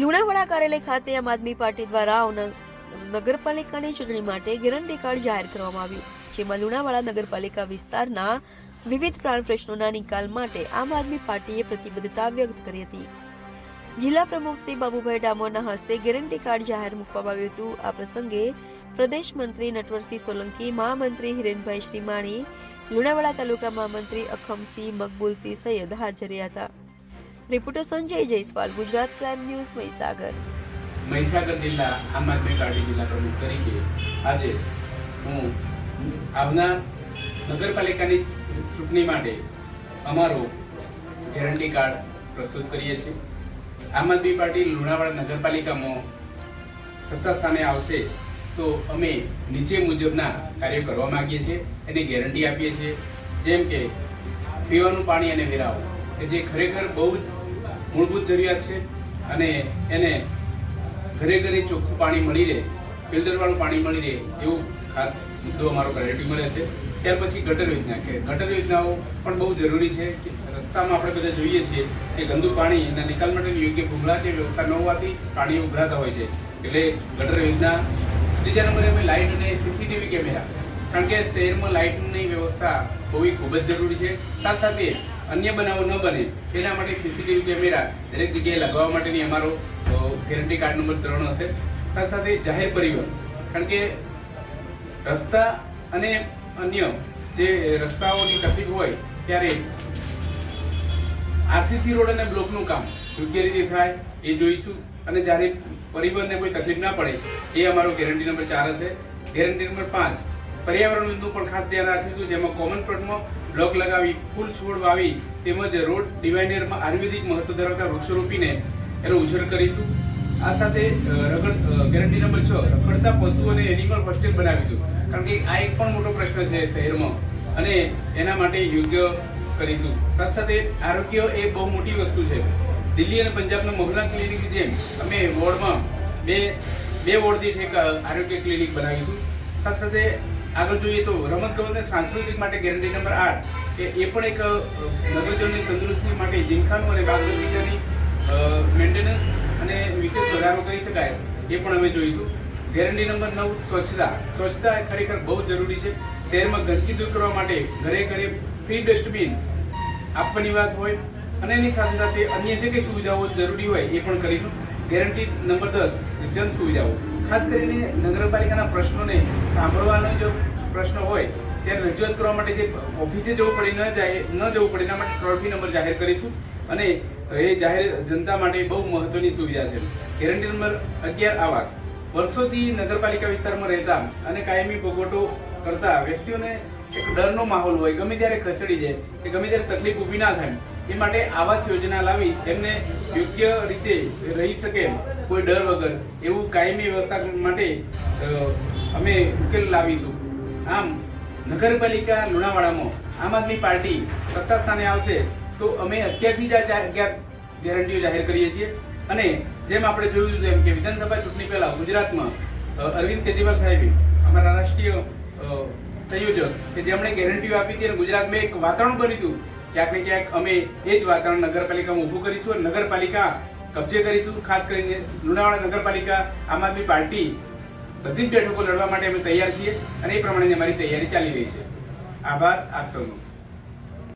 લુણાવાડા કાર્યાલય ખાતે આમ આદમી પાર્ટી દ્વારા નગરપાલિકાની ચૂંટણી માટે ગેરંટી કાર્ડ જાહેર કરવામાં આવ્યું, જેમાં લુણાવાડા નગરપાલિકા વિસ્તારના વિવિધ પ્રાણ પ્રશ્નોના નિકાલ માટે આમ આદમી પાર્ટીએ પ્રતિબદ્ધતા વ્યક્ત કરી હતી. જિલ્લા પ્રમુખ શ્રી બાબુભાઈ ડામોરના હસ્તે ગેરંટી કાર્ડ જાહેર મૂકવામાં આવ્યું હતું. આ પ્રસંગે પ્રદેશ મંત્રી નટવરસિંહ સોલંકી, મહામંત્રી હિરેનભાઈ શ્રીમાણી, લુણાવાડા તાલુકા મહામંત્રી અખમસિંહ મકબુલસિંહ સૈયદ હાજર રહ્યા હતા. Reporter Sanjay Jaiswal, Gujarat crime news Mahisagar. Mahisagar જિલ્લા, આમ આદમી પાર્ટી જિલ્લા પ્રમુખ તરીકે આજે હું આવનાર નગરપાલિકાની ચૂંટણી માટે અમારો ગેરંટી કાર્ડ પ્રસ્તુત કરીએ છીએ. આમ આદમી પાર્ટી લુણાવાડા નગરપાલિકામાં સત્તા સ્થાને આવશે તો અમે નીચે મુજબના કાર્યો કરવા માંગીએ છીએ, એની ગેરંટી આપીએ છીએ. જેમ કે પીવાનું પાણી અને વેરાઓ કે જે ખરેખર બહુ જ મૂળભૂત જરૂરિયાત છે અને એને ઘરે ઘરે ચોખ્ખું પાણી મળી રહે, ફિલ્ટરવાળું પાણી મળી રહે એવું ખાસ મુદ્દો અમારો પ્રાયોરિટીમાં રહેશે ત્યાર પછી ગટર યોજના કે ગટર યોજનાઓ પણ બહુ જરૂરી છે કે રસ્તામાં આપણે બધા જોઈએ છીએ કે ગંદુ પાણી એના નિકાલ માટેની યોગ્ય ભૂંગળા કે વ્યવસ્થા ન હોવાથી પાણી ઉભરાતા હોય છે. એટલે ગટર યોજના, ત્રીજા નંબરે અમે લાઇટ અને સીસીટીવી કેમેરા કારણ કે શહેરમાં લાઇટની વ્યવસ્થા હોવી ખૂબ જ જરૂરી છે. સાથ સાથે અન્ય બનાવો ન બને તેના માટે સીસીટીવી કેમેરા દરેક જગ્યાએ લગાવવા માટેની અમારો ગેરંટી કાર્ડ નંબર ત્રણ હશે. સાથે સાથે જાહેર પરિવહન, કારણ કે રસ્તા અને અન્ય જે રસ્તાઓની તકલીફ હોય ત્યારે આરસીસી રોડ અને બ્લોકનું કામ યોગ્ય રીતે થાય એ જોઈશું. અને જ્યારે પરિવહનને કોઈ તકલીફ ના પડે, એ અમારો ગેરંટી નંબર ચાર હશે. ગેરંટી નંબર પાંચ પર્યાવરણનું પણ ખાસ ધ્યાન રાખીશું જેમાં કોમન પ્લોટમાં બ્લોક લગાવી ફૂલ છોડ વાવી તેમજ રોડ ડિવાઇડરમાં આયુર્વેદિક મહત્વ ધરાવતા વૃક્ષો રોપીને એનો ઉછેર કરીશું. આ સાથે રગડ ગેરંટી નંબર છ, રખડતા પશુ અને એનિમલ હોસ્ટેલ બનાવીશું. કારણ કે આ એક પણ મોટો પ્રશ્ન છે શહેરમાં. અને એના માટે યોગ્ય કરીશું. સાથે સાથે આરોગ્ય એ બહુ મોટી વસ્તુ છે. દિલ્હી અને પંજાબના મહુલા ક્લિનિકની જેમ અમે વોર્ડમાં બે બે વોર્ડથી દીઠ એક આરોગ્ય ક્લિનિક બનાવીશું. સાથે સાથે આગળ જોઈએ તો રમત ગમતને સાંસ્કૃતિક માટે ગેરંટી નંબર આઠ, કે એ પણ એક નગરજનની તંદુરસ્તી માટે જીમખાનું અને બાગ બગીચાની મેન્ટેનન્સ અને વિશેષ વધારો કરી શકાય, એ પણ અમે જોઈશું. ગેરંટી નંબર નવ, સ્વચ્છતા. સ્વચ્છતા એ ખરેખર બહુ જરૂરી છે. શહેરમાં ગંદકી દૂર કરવા માટે ઘરે ઘરે ફ્રી ડસ્ટબિન આપવાની વાત હોય, અને એની સાથે સાથે અન્ય જે કંઈ સુવિધાઓ જરૂરી હોય, એ પણ કરીશું. ગેરંટી નંબર દસ, જન સુવિધાઓ. ખાસ કરીને નગરપાલિકાના પ્રશ્નોને સાંભળવાનો જો પ્રશ્ન હોય, ત્યારે રજૂઆત કરવા માટે જે ઓફિસે જવું પડે ન જાય, ન જવું પડે, એના માટે ટોલ ફ્રી નંબર જાહેર કરીશું. અને એ જાહેર જનતા માટે બહુ મહત્વની સુવિધા છે. ગેરંટી નંબર અગિયાર આવાસ. વર્ષોથી નગરપાલિકા વિસ્તારમાં રહેતા અને કાયમી ભોગવટો કરતા વ્યક્તિઓને એક ડરનો માહોલ હોય, ગમે ત્યારે ખસેડી જાય કે ગમે ત્યારે તકલીફ ઊભી ના થાય. એ માટે આવાસ યોજના લાવી એમને યોગ્ય રીતે રહી શકે કોઈ ડર વગર. એવું કાયમી વ્યવસ્થા માટે અમે ઉકેલ લાવીશું. આમ, નગરપાલિકા લુણાવાડામાં આમ આદમી પાર્ટી સત્તા સ્થાને આવશે તો અમે અત્યારથી જ આ ગેરંટીઓ જાહેર કરીએ છીએ. અને જેમ આપણે જોયું તેમ કે વિધાનસભા ચૂંટણી પહેલા ગુજરાતમાં અરવિંદ કેજરીવાલ સાહેબે, અમારા રાષ્ટ્રીય સંયોજક, કે જેમણે ગેરંટીઓ આપી હતી અને ગુજરાતમાં એક વાતાવરણ બન્યું હતું ક્યાંક ને ક્યાંક અમે એ જ વાતાવરણ નગરપાલિકામાં ઊભું કરીશું અને નગરપાલિકા કબજે કરીશું. ખાસ કરીને લુણાવાડા નગરપાલિકા, આમ આદમી પાર્ટી બધી જ બેઠકો લડવા માટે અમે તૈયાર છીએ અને એ પ્રમાણેની અમારી તૈયારી ચાલી રહી છે. આભાર આપ સૌનો.